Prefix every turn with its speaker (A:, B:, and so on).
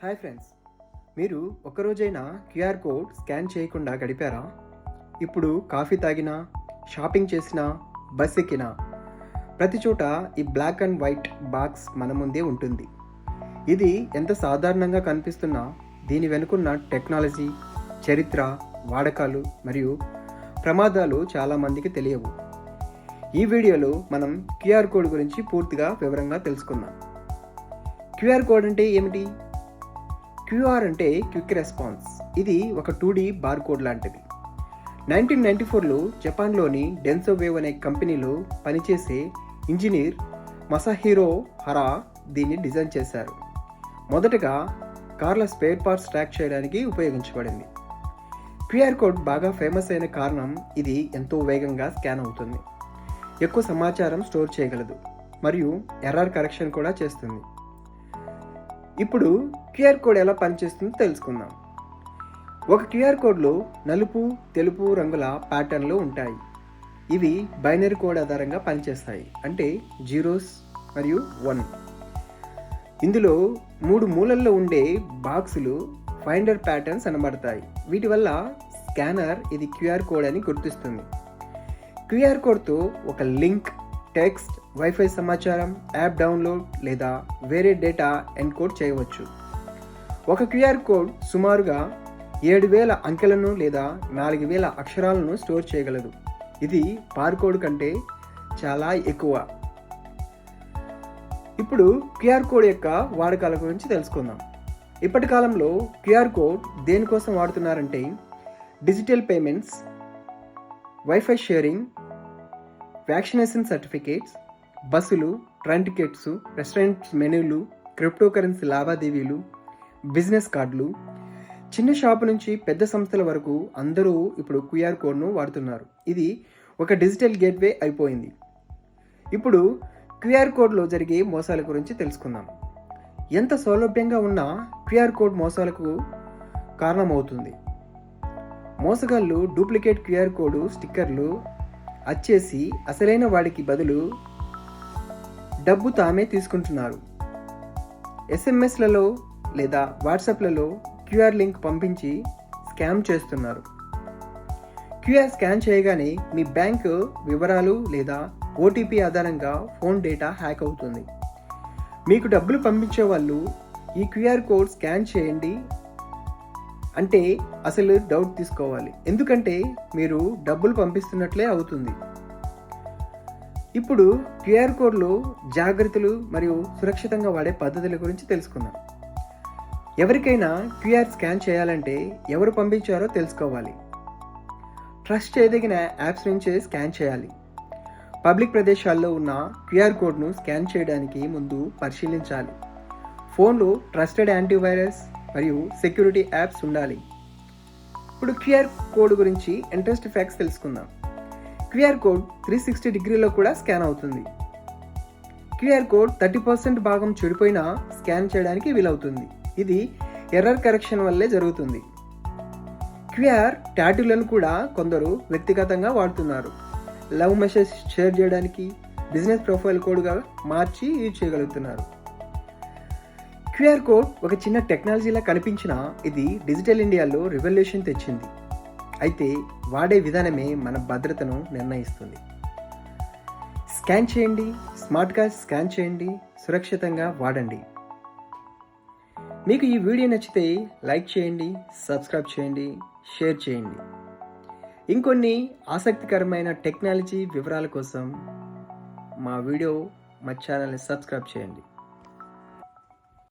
A: Hi friends. మీరు ఒక్కరోజైనా QR code scan చేయకుండా గడిపారా? ఇప్పుడు కాఫీ తాగినా షాపింగ్ చేసినా బస్ ఎక్కినా ప్రతి చోట ఈ బ్లాక్ అండ్ వైట్ బాక్స్ మన ముందే ఉంటుంది. ఇది ఎంత సాధారణంగా కనిపిస్తున్నా దీని వెనుకున్న టెక్నాలజీ చరిత్ర వాడకాలు మరియు ప్రమాదాలు చాలామందికి తెలియవు. ఈ వీడియోలో మనం క్యూఆర్ కోడ్ గురించి పూర్తిగా వివరంగా తెలుసుకుందాం. క్యూఆర్ కోడ్ అంటే ఏమిటి? క్యూఆర్ అంటే క్విక్ రెస్పాన్స్. ఇది ఒక టూ డీ బార్ కోడ్ లాంటిది. నైన్టీన్ నైన్టీ ఫోర్లో జపాన్లోని డెన్సో వేవ్ అనే కంపెనీలో పనిచేసే ఇంజనీర్ మసహీరో హరా దీన్ని డిజైన్ చేశారు. మొదటగా కార్ల స్పేర్ పార్ట్స్ ట్రాక్ చేయడానికి ఉపయోగించబడింది. క్యూఆర్ కోడ్ బాగా ఫేమస్ అయిన కారణం ఇది ఎంతో వేగంగా స్కాన్ అవుతుంది. ఎక్కువ సమాచారం స్టోర్ చేయగలదు. మరియు ఎర్రర్ కరెక్షన్ కూడా చేస్తుంది. ఇప్పుడు క్యూఆర్ కోడ్ ఎలా పనిచేస్తుందో తెలుసుకుందాం. ఒక క్యూఆర్ కోడ్లో నలుపు తెలుపు రంగుల ప్యాటర్న్లు ఉంటాయి. ఇవి బైనరీ కోడ్ ఆధారంగా పనిచేస్తాయి. అంటే జీరోస్ మరియు వన్. ఇందులో మూడు మూలల్లో ఉండే బాక్సులు ఫైండర్ ప్యాటర్న్స్ అనబడతాయి. వీటి వల్ల స్కానర్ ఇది క్యూఆర్ కోడ్ అని గుర్తిస్తుంది. క్యూఆర్ కోడ్తో ఒక లింక్ టెక్స్ట్ వైఫై సమాచారం యాప్ డౌన్లోడ్ లేదా వేరే డేటా ఎన్కోడ్ చేయవచ్చు. ఒక క్యూఆర్ కోడ్ సుమారుగా ఏడు వేల అంకెలను లేదా నాలుగు వేల అక్షరాలను స్టోర్ చేయగలదు. ఇది బార్కోడ్ కంటే చాలా ఎక్కువ. ఇప్పుడు క్యూఆర్ కోడ్ యొక్క వాడకాల గురించి తెలుసుకుందాం. ఇప్పటి కాలంలో క్యూఆర్ కోడ్ దేనికోసం వాడుతున్నారంటే digital payments wifi sharing vaccination certificates బస్సులు ట్రైన్ టికెట్స్ రెస్టారెంట్స్ మెనూలు క్రిప్టో కరెన్సీ లావాదేవీలు బిజినెస్ కార్డులు. చిన్న షాపు నుంచి పెద్ద సంస్థల వరకు అందరూ ఇప్పుడు క్యూఆర్ కోడ్ను వాడుతున్నారు. ఇది ఒక డిజిటల్ గేట్వే అయిపోయింది. ఇప్పుడు క్యూఆర్ కోడ్లో జరిగే మోసాల గురించి తెలుసుకుందాం. ఎంత సౌలభ్యంగా ఉన్నా క్యూఆర్ కోడ్ మోసాలకు కారణమవుతుంది. మోసగాళ్ళు డూప్లికేట్ క్యూఆర్ కోడ్ స్టిక్కర్లు అచ్చేసి అసలైన వాడికి బదులు డబ్బు తామే తీసుకుంటున్నారు. ఎస్ఎంఎస్లలో లేదా వాట్సాప్లలో క్యూఆర్ లింక్ పంపించి స్కామ్ చేస్తున్నారు. క్యూఆర్ స్కాన్ చేయగానే మీ బ్యాంకు వివరాలు లేదా ఓటీపీ ఆధారంగా ఫోన్ డేటా హ్యాక్ అవుతుంది. మీకు డబ్బులు పంపించే వాళ్ళు ఈ క్యూఆర్ కోడ్ స్కాన్ చేయండి అంటే అసలు డౌట్ తీసుకోవాలి. ఎందుకంటే మీరు డబ్బులు పంపిస్తున్నట్లే అవుతుంది. ఇప్పుడు క్యూఆర్ కోడ్లో జాగ్రత్తలు మరియు సురక్షితంగా వాడే పద్ధతుల గురించి తెలుసుకుందాం. ఎవరికైనా క్యూఆర్ స్కాన్ చేయాలంటే ఎవరు పంపించారో తెలుసుకోవాలి. ట్రస్ట్ చేయదగిన యాప్స్ నుంచే స్కాన్ చేయాలి. పబ్లిక్ ప్రదేశాల్లో ఉన్న క్యూఆర్ కోడ్ను స్కాన్ చేయడానికి ముందు పరిశీలించాలి. ఫోన్లో ట్రస్టెడ్ యాంటీవైరస్ మరియు సెక్యూరిటీ యాప్స్ ఉండాలి. ఇప్పుడు క్యూఆర్ కోడ్ గురించి ఇంట్రెస్ట్ ఫ్యాక్ట్స్ తెలుసుకుందాం. క్యూఆర్ కోడ్ త్రీ సిక్స్టీ డిగ్రీలో కూడా స్కాన్ అవుతుంది. క్యూఆర్ కోడ్ థర్టీ పర్సెంట్ భాగం చెడిపోయినా స్కాన్ చేయడానికి వీలవుతుంది. ఇది ఎర్రర్ కరెక్షన్ వల్లే జరుగుతుంది. క్యూఆర్ ట్యాటూలను కూడా కొందరు వ్యక్తిగతంగా వాడుతున్నారు. లవ్ మెసేజ్ షేర్ చేయడానికి బిజినెస్ ప్రొఫైల్ కోడ్గా మార్చి యూజ్ చేయగలుగుతున్నారు. క్యూఆర్ కోడ్ ఒక చిన్న టెక్నాలజీలా కనిపించినా ఇది డిజిటల్ ఇండియాలో రివల్యూషన్ తెచ్చింది. అయితే వాడే విధానమే మన భద్రతను నిర్ణయిస్తుంది. స్కాన్ చేయండి స్మార్ట్గా స్కాన్ చేయండి సురక్షితంగా వాడండి. మీకు ఈ వీడియో నచ్చితే లైక్ చేయండి సబ్స్క్రైబ్ చేయండి షేర్ చేయండి. ఇంకొన్ని ఆసక్తికరమైన టెక్నాలజీ వివరాల కోసం మా వీడియో మా ఛానల్ని సబ్స్క్రైబ్ చేయండి.